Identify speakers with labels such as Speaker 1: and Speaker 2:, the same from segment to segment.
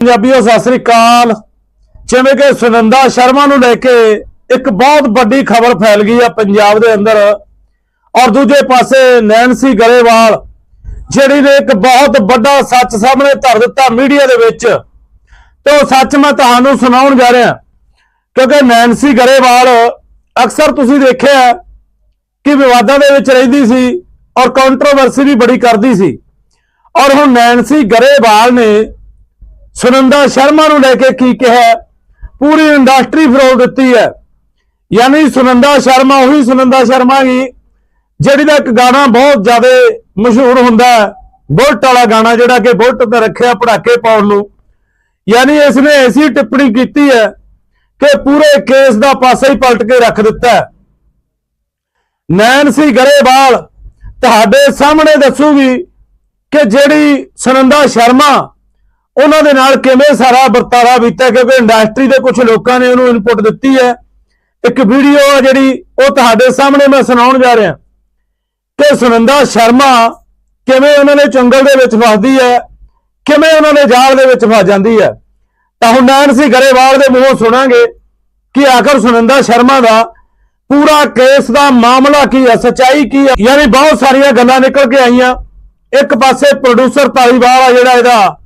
Speaker 1: ਪੰਜਾਬੀਓ, ਸਤਿ ਸ੍ਰੀ ਅਕਾਲ। ਜਿਵੇਂ ਕਿ ਸੁਨੰਦਾ ਸ਼ਰਮਾ ਨੂੰ ਲੈ ਕੇ ਇੱਕ ਬਹੁਤ ਵੱਡੀ ਖਬਰ ਫੈਲ ਗਈ ਆ ਪੰਜਾਬ ਦੇ ਅੰਦਰ। ਔਰ ਦੂਜੇ ਪਾਸੇ ਨੈਨਸੀ ਗਰੇਵਾਲ, ਜਿਹੜੀ ਨੇ ਇੱਕ ਬਹੁਤ ਵੱਡਾ ਸੱਚ ਸਾਹਮਣੇ ਧਰ ਦਿੱਤਾ ਮੀਡੀਆ ਦੇ ਵਿੱਚ। ਤੇ ਉਹ ਸੱਚ ਮੈਂ ਤੁਹਾਨੂੰ ਸੁਣਾਉਣ ਜਾ ਰਿਹਾ। ਕਿਉਂਕਿ ਨੈਨਸੀ ਗਰੇਵਾਲ ਅਕਸਰ ਤੁਸੀਂ ਦੇਖਿਆ ਕਿ ਵਿਵਾਦਾਂ ਦੇ ਵਿੱਚ ਰਹਿੰਦੀ ਸੀ ਔਰ ਕੰਟਰੋਵਰਸੀ ਵੀ ਬੜੀ ਕਰਦੀ ਸੀ। ਔਰ ਹੁਣ ਨੈਨਸੀ ਗਰੇਵਾਲ ਨੇ ਸੁਨੰਦਾ ਸ਼ਰਮਾ ਨੂੰ ਲੈ ਕੇ ਕੀ ਕਿਹਾ? ਪੂਰੀ ਇੰਡਸਟਰੀ ਫਰੋਲ ਦਿੱਤੀ ਹੈ। ਯਾਨੀ ਸੁਨੰਦਾ ਸ਼ਰਮਾ, ਉਹੀ ਸੁਨੰਦਾ ਸ਼ਰਮਾ ਹੀ, ਜਿਹੜੀ ਦਾ ਇੱਕ ਗਾਣਾ ਬਹੁਤ ਜ਼ਿਆਦਾ ਮਸ਼ਹੂਰ ਹੁੰਦਾ ਹੈ। ਬੁਲਟ ਵਾਲਾ ਗਾਣਾ ਜਿਹੜਾ ਕਿ ਬੁਲਟ ਤੇ ਰੱਖਿਆ ਪੜਾਕੇ ਪਾਉਣ ਨੂੰ। ਯਾਨੀ ਇਸ ਨੇ ਐਸੀ ਟਿੱਪਣੀ ਕੀਤੀ ਹੈ ਕਿ ਪੂਰੇ ਕੇਸ ਦਾ ਪਾਸਾ ਹੀ ਪਲਟ ਕੇ ਰੱਖ ਦਿੱਤਾ ਹੈ। ਨੈਨਸੀ ਗਰੇਵਾਲ ਤੁਹਾਡੇ ਸਾਹਮਣੇ ਦੱਸੂਗੀ ਕਿ ਜਿਹੜੀ ਸੁਨੰਦਾ ਸ਼ਰਮਾ ਉਹਨਾਂ ਦੇ ਨਾਲ ਕਿਵੇਂ ਸਾਰਾ ਵਰਤਾਰਾ ਬੀਤਿਆ ਕਿਉਂਕਿ ਇੰਡਸਟਰੀ ਦੇ ਕੁਝ ਲੋਕਾਂ ਨੇ ਉਹਨੂੰ ਇਨਪੁਟ ਦਿੱਤੀ ਹੈ। ਇੱਕ ਵੀਡੀਓ ਆ ਜਿਹੜੀ, ਉਹ ਤੁਹਾਡੇ ਸਾਹਮਣੇ ਮੈਂ ਸੁਣਾਉਣ ਜਾ ਰਿਹਾ। ਕਿ ਸੁਨੰਦਾ ਸ਼ਰਮਾ ਕਿਵੇਂ ਉਹਨਾਂ ਨੇ ਚੰਗਲ ਦੇ ਵਿੱਚ ਫਸਦੀ ਹੈ? ਕਿਵੇਂ ਉਹਨਾਂ ਦੇ ਜਾਲ ਦੇ ਵਿੱਚ ਫਸ ਜਾਂਦੀ ਹੈ? ਤਾਂ ਹੁਣ ਨੈਨਸੀ ਗਰੇਵਾਲ ਦੇ ਮੂੰਹੋਂ ਸੁਣਾਂਗੇ ਕਿ ਆਖਰ ਸੁਨੰਦਾ ਸ਼ਰਮਾ ਦਾ ਪੂਰਾ ਕੇਸ ਦਾ ਮਾਮਲਾ ਕੀ ਹੈ? ਸਚਾਈ ਕੀ ਹੈ? ਯਾਨੀ ਬਹੁਤ ਸਾਰੀਆਂ ਗੱਲਾਂ ਨਿਕਲ ਕੇ ਆਈਆਂ। ਇੱਕ ਪਾਸੇ ਪ੍ਰੋਡਿਊਸਰ ਧਾਲੀਵਾਲ ਆ ਜਿਹੜਾ ਇਹਦਾ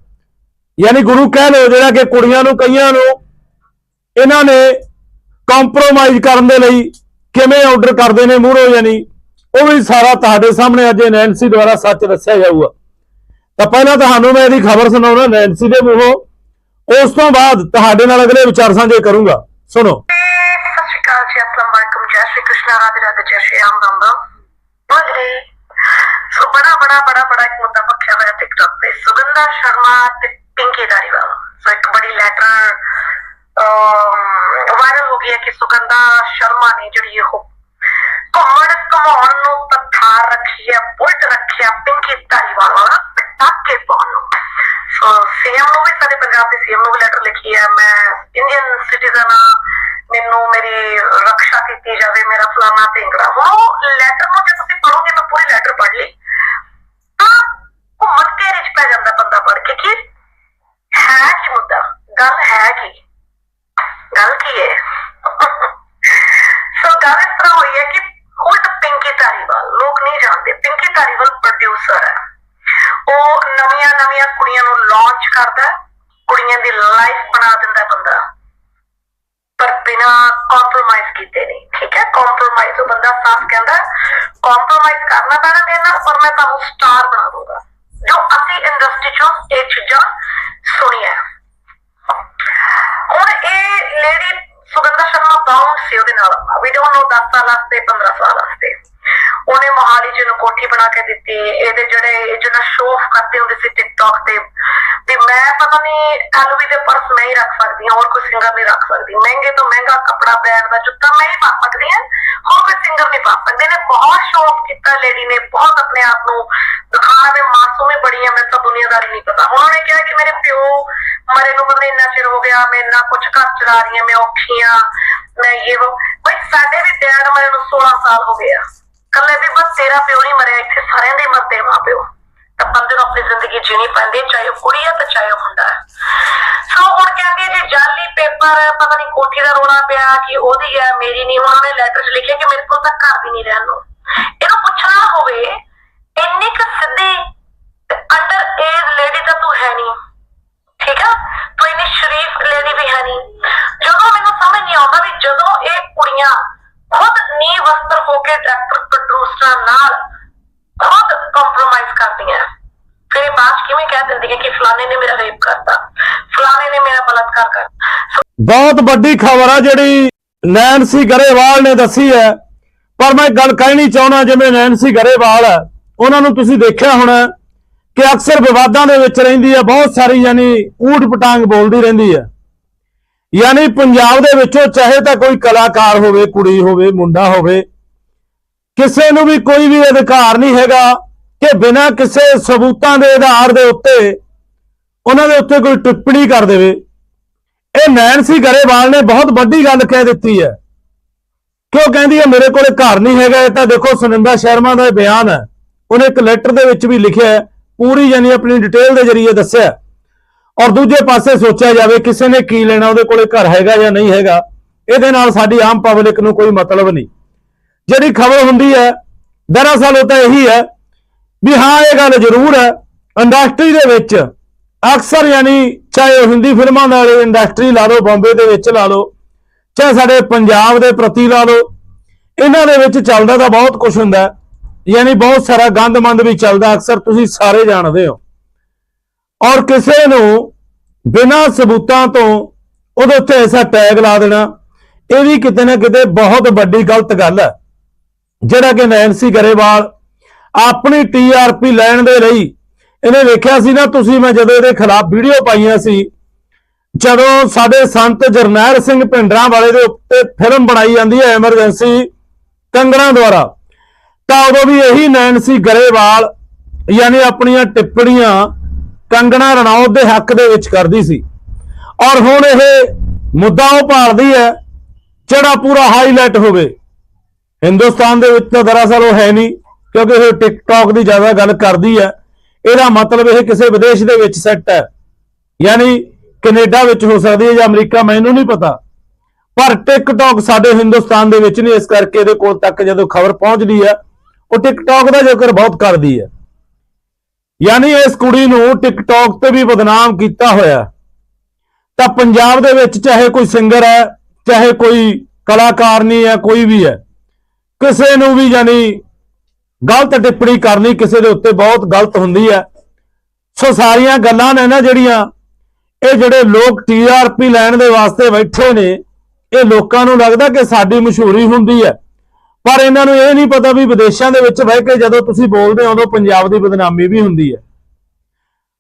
Speaker 1: ਯਾਨੀ ਗੁਰੂ ਕਹਿ ਲਓ ਜਿਹੜਾ ਕਿ ਕੁੜੀਆਂ ਨੂੰ, ਕਈਆਂ ਨੂੰ ਇਹਨਾਂ ਨੇ ਕੰਪਰੋਮਾਈਜ਼ ਕਰਨ ਦੇ ਲਈ ਕਿਵੇਂ ਆਰਡਰ ਕਰਦੇ ਨੇ ਮੂਹਰੋਂ ਯਾਨੀ, ਉਹ ਵੀ ਸਾਰਾ ਤੁਹਾਡੇ ਸਾਹਮਣੇ ਅੱਜ ਨੈਂਸੀ ਦੁਆਰਾ ਸੱਚ ਦੱਸਿਆ ਜਾਊਗਾ। ਤਾਂ ਪਹਿਲਾਂ ਤੁਹਾਨੂੰ ਮੈਂ ਇਹਦੀ ਖਬਰ ਸੁਣਾਉਣਾ ਨੈਂਸੀ ਦੇ ਮੂੰਹੋਂ ਉਸ ਤੋਂ ਬਾਅਦ ਤੁਹਾਡੇ ਨਾਲ ਅਗਲੇ ਵਿਚਾਰ ਸਾਂਝੇ ਕਰੂੰਗਾ। ਸੁਣੋ।
Speaker 2: ਸਤਿ ਸ਼੍ਰੀ ਅਕਾਲ ਜੀ, ਅਸਲਾਮ ਵਾਲੇਕੁਮ। ਜੈ ਸ਼੍ਰੀ ਕ੍ਰਿਸ਼ਨ, ਰਾਧੇ ਰਾਧੇ, ਜੈ ਸ਼੍ਰੀ ਰਾਮ ਰਾਮ ਰਾਮ। ਬੋਲੇ ਸੋ ਬੜਾ ਬੜਾ ਬੜਾ ਬੜਾ ਇੱਕ ਮੁੱਦਾ ਪੱਖਿਆ ਹੋਇਆ ਟਿਕਟੌਕ ਤੇ। ਸੁਗੰਧਾ ਸ਼ਰਮਾ ਤੇ ਪਿੰਕੀ ਧਾਰੀਵਾਲ ਸੋ ਇੱਕ ਬੜੀ ਲੈਟਰ ਵਾਇਰਲ ਹੋ ਗਈ ਕਿ ਸੁਗੰਧਾ ਸ਼ਰਮਾ ਨੇ ਜਿਹੜੀ ਇਹ ਘੁੰਮਣ ਘਮਾਉਣ ਨੂੰ ਤਥਾਰ ਰੱਖੀ ਬੁਲਟ ਰੱਖਿਆ ਪਿੰਕੀ ਧਾਰੀਵਾਲ ਵਾਲਾ ਪਟਾਕੇ ਪਾਉਣ ਨੂੰ। ਸੋ ਸੀਐਮ ਨੂੰ ਵੀ ਸਾਡੇ ਪੰਜਾਬ ਦੇ ਸੀਐਮ ਨੂੰ ਵੀ ਲੈਟਰ ਲਿਖੀ ਹੈ। ਮੈਂ ਇੰਡੀਅਨ ਸਿਟੀਜ਼ਨ ਆ ਮੈਨੂੰ ਮੇਰੀ ਰੱਖਿਆ ਕੀਤੀ ਜਾਵੇ, ਮੇਰਾ ਫਲਾਣਾ ਢਿੰਗੜਾ ਹੁਣ ਉਹ ਲੈਟਰ ਨੂੰ ਜੇ ਤੁਸੀਂ ਪੜੋਗੇ ਮੈਂ ਪੂਰੀ ਲੈਟਰ ਪੜ੍ਹ ਲਈ ਤਾਂ ਘੁੰਮਣ ਘੇਰੇ ਚ ਪੈ ਜਾਂਦਾ ਬੰਦਾ ਪੜ੍ਹ ਕੇ ਕਿ ਹੈ ਕੀ ਮੁੱਦਾ ਗੱਲ ਹੈ ਕੀ ਗੱਲ ਕੀ ਹੈ? ਸੋ ਗੱਲ ਇਸ ਤਰ੍ਹਾਂ ਹੋਈ ਹੈ ਕਿ ਉਲਟ ਪਿੰਕੀ ਧਾਰੀਵਾਲ, ਲੋਕ ਨਹੀਂ ਜਾਣਦੇ, ਪਿੰਕੀ ਧਾਰੀਵਾਲ ਪ੍ਰੋਡਿਊਸਰ ਹੈ। ਉਹ ਨਵੀਆਂ ਨਵੀਆਂ ਕੁੜੀਆਂ ਨੂੰ ਲਾਂਚ ਕਰਦਾ ਕੁੜੀਆਂ ਦੀ ਲਾਈਫ ਬਣਾ ਦਿੰਦਾ ਬੰਦਾ। ਪਰ ਬਿਨਾ ਕੰਪਰੋਮਾਈਜ਼ ਕੀਤੇ ਨਹੀਂ, ਠੀਕ ਹੈ? ਕੰਪਰੋਮਾਈਜ਼ ਉਹ ਬੰਦਾ ਸਾਫ਼ ਕਹਿੰਦਾ ਕੰਪਰੋਮਾਈਜ਼ ਕਰਨਾ ਪੈਣਾ ਮੇਰੇ ਨਾਲ ਪਰ ਮੈਂ ਤੁਹਾਨੂੰ ਸਟਾਰ ਬਣਾ ਦੂੰਗਾ ਜੋ ਅਸੀਂ ਇੰਡਸਟਰੀ ਚੋਂ ਇਹ ਚੀਜ਼ਾਂ ਸੁਣੀਆਂ ਹੁਣ ਇਹ ਲੇਡੀ ਸੁਗੰਧਾ ਸ਼ਰਮਾ ਬਾਉਂਡ ਸੀ ਉਹਦੇ ਨਾਲ। ਵੀ ਡੋਨਟ ਨੋ 10 ਸਾਲ ਵਾਸਤੇ 15 ਸਾਲ ਵਾਸਤੇ। ਉਹਨੇ ਮੋਹਾਲੀ ਚ ਨੂੰ ਕੋਠੀ ਬਣਾ ਕੇ ਦਿੱਤੀ। ਇਹਦੇ ਜਿਹੜੇ ਜਿਹੜਾ ਸ਼ੋਅ ਕਰਦੇ ਹੁੰਦੇ ਸੀ ਟਿਕਟੌਕ ਤੇ ਵੀ ਮੈਂ ਪਤਾ ਨਹੀਂ ਐਲਵੀ ਦੇ ਪਰਸ ਮੈਂ ਹੀ ਰੱਖ ਸਕਦੀ ਹਾਂ, ਹੋਰ ਕੋਈ ਸਿੰਗਰ ਨਹੀਂ ਰੱਖ ਸਕਦੀ। ਮਹਿੰਗੇ ਤੋਂ ਮਹਿੰਗਾ ਕੱਪੜਾ ਬ੍ਰਾਂਡ ਦਾ ਜੁੱਤਾ ਮੈਂ ਹੀ ਪਾ ਸਕਦੀ ਹਾਂ, ਹੋਰ ਕੋਈ ਸਿੰਗਰ ਨਹੀਂ ਪਾ ਸਕਦੇ। ਨੇ ਬਹੁਤ ਸ਼ੋਅ ਕੀਤਾ ਲੇਡੀ ਨੇ, ਬਹੁਤ ਆਪਣੇ ਆਪ ਨੂੰ ਦਿਖਾਉਣ ਦੇ ਮਾਸੂਮ ਹੀ ਬੜੀ ਆ, ਮੈਨੂੰ ਤਾਂ ਦੁਨੀਆਦਾਰੀ ਨਹੀਂ ਪਤਾ। ਉਹਨਾਂ ਨੇ ਕਿਹਾ ਕਿ ਮੇਰੇ ਪਿਓ ਮਰੇ ਨੂੰ ਪਤਾ ਇੰਨਾ ਚਿਰ ਹੋ ਗਿਆ, ਮੈਂ ਇੰਨਾ ਕੁਝ ਘਰ ਚਲਾ ਰਹੀ ਹਾਂ, ਮੈਂ ਔਖੀ ਹਾਂ, ਮੈਂ ਇਹ ਬਈ ਸਾਡੇ ਵੀ ਡੈਡ ਮਰੇ ਨੂੰ 16 ਸਾਲ ਹੋ ਗਏ ਆ। ਕੱਲੇ ਵੀ ਬਸ ਤੇਰਾ ਪਿਓ ਨਹੀਂ ਮਰਿਆ, ਇੱਥੇ ਸਾਰਿਆਂ ਦੇ ਮਰਦੇ ਮਾਂ ਪਿਓ ਤਾਂ ਬੰਦੇ ਨੂੰ ਆਪਣੀ ਜ਼ਿੰਦਗੀ ਜੀਣੀ ਪੈਂਦੀ ਹੈ, ਚਾਹੇ ਉਹ ਕੁੜੀ ਹੈ ਤੇ ਚਾਹੇ ਉਹ ਮੁੰਡਾ ਹੈ। ਸੋ ਹੁਣ ਕਹਿੰਦੀ ਜੀ, ਜਾਲੀ ਪੇਪਰ ਪਤਾ ਨਹੀਂ ਕੋਠੀ ਦਾ ਰੋਣਾ ਪਿਆ ਕਿ ਉਹਦੀ ਹੈ, ਮੇਰੀ ਨਹੀਂ, ਉਹਨਾਂ ਨੇ ਲੈਟਰ 'ਚ ਲਿਖਿਆ ਕਿ ਮੇਰੇ ਕੋਲ ਤਾਂ ਘਰ ਵੀ ਨਹੀਂ ਰਹਿਣ ਨੂੰ। ਇਹਨੂੰ ਪੁੱਛਣਾ ਹੋਵੇ ਇੰਨੀ ਕੁ ਸਿੱਧੀ ਅੰਡਰ ਏਜ ਲੇਡੀ ਤਾਂ ਤੂੰ ਹੈ ਨਹੀਂ ਠੀਕ ਆ ਤੂੰ ਇੰਨੀ ਸ਼ਰੀਫ ਲੇਡੀ ਵੀ ਹੈ ਨਹੀਂ ਜਦੋਂ ਮੈਨੂੰ ਸਮਝ ਨਹੀਂ ਆਉਂਦਾ ਵੀ ਜਦੋਂ ਇਹ ਕੁੜੀਆਂ ਖੁਦ ਨੀ ਵਸਤਰ ਹੋ ਕੇ ਡਾਇਰੈਕਟਰ ਪ੍ਰੋਡਿਊਸਰ ਨਾਲ ਖੁਦ ਕੰਪਰੋਮਾਈਜ਼ ਕਰਦੀਆਂ ਫਿਰ ਇਹ ਬਾਅਦ 'ਚ ਕਿਵੇਂ ਕਹਿ ਦਿੰਦੀਆਂ ਕਿ ਫਲਾਣੇ ਨੇ ਮੇਰਾ ਰੇਪ ਕਰਤਾ ਫਲਾਣੇ ਨੇ ਮੇਰਾ ਬਲਾਤਕਾਰ ਕਰਤਾ
Speaker 1: ਬਹੁਤ ਵੱਡੀ ਖਬਰ ਆ ਜਿਹੜੀ ਨੈਨਸੀ ਗਰੇਵਾਲ ਨੇ ਦੱਸੀ ਹੈ। ਪਰ ਮੈਂ ਗੱਲ ਕਹਿਣੀ ਚਾਹੁੰਦਾ ਜਿਵੇਂ ਨੈਨਸੀ ਗਰੇਵਾਲ ਹੈ, ਉਹਨਾਂ ਨੂੰ ਤੁਸੀਂ ਦੇਖਿਆ ਹੋਣਾ ਕਿ ਅਕਸਰ ਵਿਵਾਦਾਂ ਦੇ ਵਿੱਚ ਰਹਿੰਦੀ ਹੈ, ਬਹੁਤ ਸਾਰੀ ਯਾਨੀ ਊਟ ਪਟਾਂਗ ਬੋਲਦੀ ਰਹਿੰਦੀ ਹੈ। ਯਾਨੀ ਪੰਜਾਬ ਦੇ ਵਿੱਚੋਂ ਚਾਹੇ ਤਾਂ ਕੋਈ ਕਲਾਕਾਰ ਹੋਵੇ, ਕੁੜੀ ਹੋਵੇ, ਮੁੰਡਾ ਹੋਵੇ, ਕਿਸੇ ਨੂੰ ਵੀ ਕੋਈ ਵੀ ਅਧਿਕਾਰ ਨਹੀਂ ਹੈਗਾ ਕਿ ਬਿਨਾਂ ਕਿਸੇ ਸਬੂਤਾਂ ਦੇ ਆਧਾਰ ਦੇ ਉੱਤੇ ਉਹਨਾਂ ਦੇ ਉੱਤੇ ਕੋਈ ਟਿੱਪਣੀ ਕਰ ਦੇਵੇ। ਇਹ ਨੈਨਸੀ ਗਰੇਵਾਲ ਨੇ ਬਹੁਤ ਵੱਡੀ ਗੱਲ ਕਹਿ ਦਿੱਤੀ ਹੈ। ਕਿਉਂ ਕਹਿੰਦੀ ਹੈ, ਮੇਰੇ ਕੋਲੇ ਘਰ ਨਹੀਂ ਹੈਗਾ, ਇਹ ਤਾਂ ਦੇਖੋ ਸੁਨਿੰਦਾ ਸ਼ਰਮਾ ਦਾ ਇਹ ਬਿਆਨ ਹੈ। ਉਹਨੇ ਇੱਕ ਲੈਟਰ ਦੇ ਵਿੱਚ ਵੀ ਲਿਖਿਆ ਪੂਰੀ ਯਾਨੀ ਆਪਣੀ ਡਿਟੇਲ ਦੇ ਜ਼ਰੀਏ ਦੱਸਿਆ ਔਰ ਦੂਜੇ ਪਾਸੇ ਸੋਚਿਆ ਜਾਵੇ, ਕਿਸੇ ਨੇ ਕੀ ਲੈਣਾ, ਉਹਦੇ ਕੋਲੇ ਘਰ ਹੈਗਾ ਜਾਂ ਨਹੀਂ ਹੈਗਾ, ਇਹਦੇ ਨਾਲ ਸਾਡੀ ਆਮ ਪਬਲਿਕ ਨੂੰ ਕੋਈ ਮਤਲਬ ਨਹੀਂ। ਜਿਹੜੀ ਖਬਰ ਹੁੰਦੀ ਹੈ, ਦਰਅਸਲ ਉਹ ਤਾਂ ਇਹੀ ਹੈ ਵੀ ਹਾਂ, ਇਹ ਗੱਲ ਜ਼ਰੂਰ ਹੈ ਇੰਡਸਟਰੀ ਦੇ ਵਿੱਚ ਅਕਸਰ ਯਾਨੀ ਚਾਹੇ ਉਹ ਹਿੰਦੀ ਫਿਲਮਾਂ ਨਾਲ ਇੰਡਸਟਰੀ ਲਾ ਲਓ, ਬੰਬੇ ਦੇ ਵਿੱਚ ਲਾ ਲਓ, ਚਾਹੇ ਸਾਡੇ ਪੰਜਾਬ ਦੇ ਪ੍ਰਤੀ ਲਾ ਲਓ, ਇਹਨਾਂ ਦੇ ਵਿੱਚ ਚੱਲਦਾ ਤਾਂ ਬਹੁਤ ਕੁਝ ਹੁੰਦਾ ਯਾਨੀ ਬਹੁਤ ਸਾਰਾ ਗੰਦਮੰਦ ਵੀ ਚੱਲਦਾ, ਅਕਸਰ ਤੁਸੀਂ ਸਾਰੇ ਜਾਣਦੇ ਹੋ। ਔਰ ਕਿਸੇ ਨੂੰ ਬਿਨਾਂ ਸਬੂਤਾਂ ਤੋਂ ਉਹਦੇ ਉੱਤੇ ਐਸਾ ਟੈਗ ਲਾ ਦੇਣਾ, ਇਹ ਵੀ ਕਿਤੇ ਨਾ ਕਿਤੇ ਬਹੁਤ ਵੱਡੀ ਗਲਤ ਗੱਲ ਹੈ। ਜਿਹੜਾ ਕਿ ਨੈਂਸੀ ਗਰੇਵਾਲ ਆਪਣੀ ਟੀਆਰਪੀ ਲੈਣ ਦੇ ਲਈ ਇਹਨੇ ਵੇਖਿਆ ਸੀ ਨਾ, ਤੁਸੀਂ ਮੈਂ ਜਦੋਂ ਇਹਦੇ ਖਿਲਾਫ ਵੀਡੀਓ ਪਾਈਆਂ ਸੀ, ਜਦੋਂ ਸਾਡੇ ਸੰਤ ਜਰਨੈਲ ਸਿੰਘ ਭਿੰਡਰਾਂ ਵਾਲੇ ਦੇ ਉੱਤੇ ਫਿਲਮ ਬਣਾਈ ਜਾਂਦੀ ਹੈ ਐਮਰਜੈਂਸੀ ਕੰਗਣਾ ਦੁਆਰਾ, ਤਾਂ ਉਦੋਂ ਵੀ ਇਹੀ ਨੈਂਸੀ ਗਰੇਵਾਲ, ਯਾਨੀ ਆਪਣੀਆਂ ਟਿੱਪਣੀਆਂ ਕੰਗਣਾ ਰਣੌਤ ਦੇ ਹੱਕ ਦੇ ਵਿੱਚ ਕਰਦੀ ਸੀ। ਔਰ ਹੁਣ ਇਹ ਮੁੱਦਾ ਉਹ ਭਾਲਦੀ ਹੈ, ਜਿਹੜਾ ਪੂਰਾ ਹਾਈਲਾਈਟ ਹੋਵੇ। ਹਿੰਦੁਸਤਾਨ ਦੇ ਵਿੱਚ ਤਾਂ ਦਰਅਸਲ ਉਹ ਹੈ ਨਹੀਂ, ਕਿਉਂਕਿ ਇਹ ਟਿਕਟੌਕ ਦੀ ਜ਼ਿਆਦਾ ਗੱਲ ਕਰਦੀ ਹੈ। ਇਹਦਾ ਮਤਲਬ ਇਹ ਕਿਸੇ ਵਿਦੇਸ਼ ਦੇ ਵਿੱਚ ਸੈੱਟ ਹੈ। ਯਾਨੀ ਕੈਨੇਡਾ ਵਿੱਚ ਹੋ ਸਕਦੀ ਹੈ ਜਾਂ ਅਮਰੀਕਾ, ਮੈਨੂੰ ਨਹੀਂ ਪਤਾ। ਪਰ ਟਿਕਟੌਕ ਸਾਡੇ ਹਿੰਦੁਸਤਾਨ ਦੇ ਵਿੱਚ ਨਹੀਂ, ਇਸ ਕਰਕੇ ਇਹਦੇ ਕੋਲ ਤੱਕ ਜਦੋਂ ਖਬਰ ਪਹੁੰਚਦੀ ਹੈ, ਉਹ ਟਿਕਟੌਕ ਦਾ ਜ਼ਿਕਰ ਬਹੁਤ ਕਰਦੀ ਹੈ। ਯਾਨੀ ਇਸ ਕੁੜੀ ਨੂੰ ਟਿਕਟੌਕ ਤੇ ਵੀ ਬਦਨਾਮ ਕੀਤਾ ਹੋਇਆ। ਤਾਂ ਪੰਜਾਬ ਦੇ ਵਿੱਚ ਚਾਹੇ ਕੋਈ ਸਿੰਗਰ ਹੈ, ਚਾਹੇ ਕੋਈ ਕਲਾਕਾਰ ਨਹੀਂ ਹੈ, ਕੋਈ ਵੀ ਹੈ, ਕਿਸੇ ਨੂੰ ਵੀ ਯਾਨੀ ਗਲਤ ਟਿੱਪਣੀ ਕਰਨੀ ਕਿਸੇ ਦੇ ਉੱਤੇ ਬਹੁਤ ਗਲਤ ਹੁੰਦੀ ਹੈ। ਸੋ ਸਾਰੀਆਂ ਗੱਲਾਂ ਨੇ ਨਾ ਜਿਹੜੀਆਂ, ਇਹ ਜਿਹੜੇ ਲੋਕ ਟੀਆਰਪੀ ਲੈਣ ਦੇ ਵਾਸਤੇ ਬੈਠੇ ਨੇ, ਇਹ ਲੋਕਾਂ ਨੂੰ ਲੱਗਦਾ ਕਿ ਸਾਡੀ ਮਸ਼ਹੂਰੀ ਹੁੰਦੀ ਹੈ। ਪਰ ਇਹਨਾਂ ਨੂੰ ਇਹ ਨਹੀਂ ਪਤਾ ਵੀ ਵਿਦੇਸ਼ਾਂ ਦੇ ਵਿੱਚ ਬਹਿ ਕੇ ਜਦੋਂ ਤੁਸੀਂ ਬੋਲਦੇ ਹੋ ਉਦੋਂ ਪੰਜਾਬ ਦੀ ਬਦਨਾਮੀ ਵੀ ਹੁੰਦੀ ਹੈ।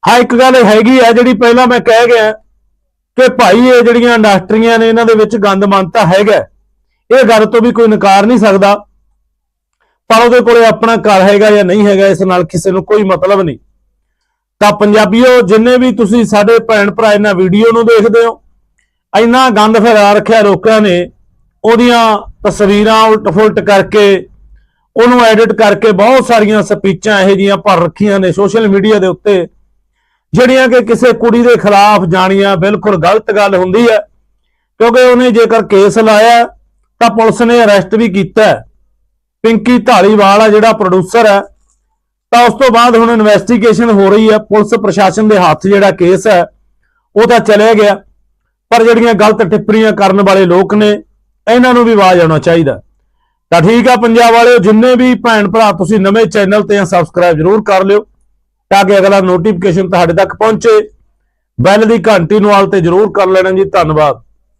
Speaker 1: ਹਾਂ, ਇੱਕ ਗੱਲ ਹੈਗੀ ਹੈ ਜਿਹੜੀ ਪਹਿਲਾਂ ਮੈਂ ਕਹਿ ਗਿਆ ਕਿ ਭਾਈ ਇਹ ਜਿਹੜੀਆਂ ਇੰਡਸਟਰੀਆਂ ਨੇ, ਇਹਨਾਂ ਦੇ ਵਿੱਚ ਗੰਦ ਮੰਨਤਾ ਹੈਗਾ। ਇਹ ਗੱਲ ਤੋਂ ਵੀ ਕੋਈ ਨਕਾਰ ਨਹੀਂ ਸਕਦਾ। ਪਰ ਉਹਦੇ ਕੋਲੇ ਆਪਣਾ ਘਰ ਹੈਗਾ ਜਾਂ ਨਹੀਂ ਹੈਗਾ, ਇਸ ਨਾਲ ਕਿਸੇ ਨੂੰ ਕੋਈ ਮਤਲਬ ਨਹੀਂ। ਤਾਂ ਪੰਜਾਬੀਓ, ਜਿੰਨੇ ਵੀ ਤੁਸੀਂ ਸਾਡੇ ਭੈਣ ਭਰਾ ਇਹਨਾਂ ਵੀਡੀਓ ਨੂੰ ਦੇਖਦੇ ਹੋ, ਇੰਨਾ ਗੰਦ ਫੈਲਾ ਰੱਖਿਆ ਲੋਕਾਂ ਨੇ, ਉਹਦੀਆਂ ਤਸਵੀਰਾਂ ਉਲਟ ਫੁਲਟ ਕਰਕੇ, ਉਹਨੂੰ ਐਡਿਟ ਕਰਕੇ ਬਹੁਤ ਸਾਰੀਆਂ ਸਪੀਚਾਂ ਇਹੋ ਜੀਆਂ ਭਰ ਰੱਖੀਆਂ ਨੇ ਸੋਸ਼ਲ ਮੀਡੀਆ ਦੇ ਉੱਤੇ, ਜਿਹੜੀਆਂ ਕਿ ਕਿਸੇ ਕੁੜੀ ਦੇ ਖਿਲਾਫ ਜਾਣੀਆਂ ਬਿਲਕੁਲ ਗਲਤ ਗੱਲ ਹੁੰਦੀ ਹੈ। ਕਿਉਂਕਿ ਉਹਨੇ ਜੇਕਰ ਕੇਸ ਲਾਇਆ, ਤਾਂ ਪੁਲਿਸ ਨੇ ਅਰੈਸਟ ਵੀ ਕੀਤਾ। ਪਿੰਕੀ ਢਾਲੀਵਾਲ ਆ ਜਿਹੜਾ ਪ੍ਰੋਡਿਊਸਰ ਹੈ, ਤਾਂ ਉਸ ਤੋਂ ਬਾਅਦ ਹੁਣ ਇਨਵੈਸਟੀਗੇਸ਼ਨ ਹੋ ਰਹੀ ਹੈ, ਪੁਲਿਸ ਪ੍ਰਸ਼ਾਸਨ ਦੇ ਹੱਥ ਜਿਹੜਾ ਕੇਸ ਹੈ, ਉਹ ਤਾਂ ਚਲੇ ਗਿਆ, ਪਰ ਜਿਹੜੀਆਂ ਗਲਤ ਟਿੱਪਣੀਆਂ ਕਰਨ ਵਾਲੇ ਲੋਕ ਨੇ, ਇਹਨਾਂ ਨੂੰ ਵੀ ਆਵਾਜ਼ ਆਉਣਾ ਚਾਹੀਦਾ ਤਾਂ ਠੀਕ ਆ ਪੰਜਾਬ ਵਾਲਿਓ, ਜਿੰਨੇ ਵੀ ਭੈਣ ਭਰਾ ਤੁਸੀਂ ਨਵੇਂ ਚੈਨਲ ਤੇ ਆ ਸਬਸਕ੍ਰਾਈਬ ਜ਼ਰੂਰ ਕਰ ਲਿਓ, ਤਾਂ ਕਿ ਅਗਲਾ ਨੋਟੀਫਿਕੇਸ਼ਨ ਤੁਹਾਡੇ ਤੱਕ ਪਹੁੰਚੇ। ਬੈਲ ਦੀ ਘੰਟੀ ਨੂੰ ਆਲ ਤੇ ਜ਼ਰੂਰ ਕਰ ਲੈਣਾ ਜੀ, ਧੰਨਵਾਦ।